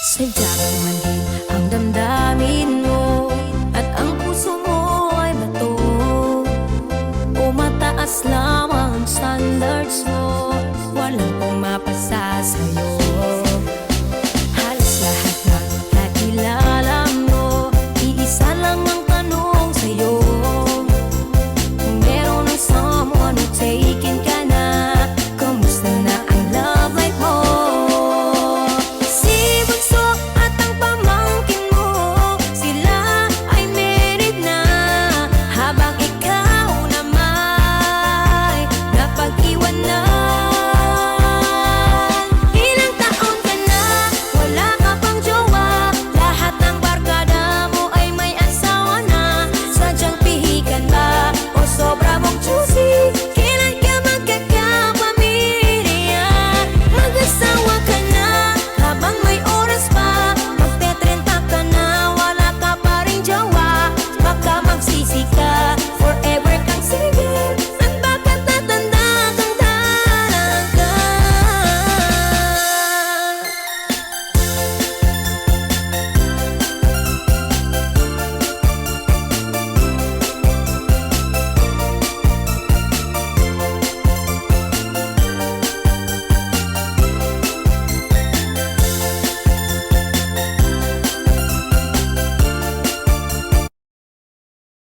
Sadyang manhid ang damdamin mo At ang puso mo ay bato. O mataas lamang ang standards mo Walang pumapasa sa'yo.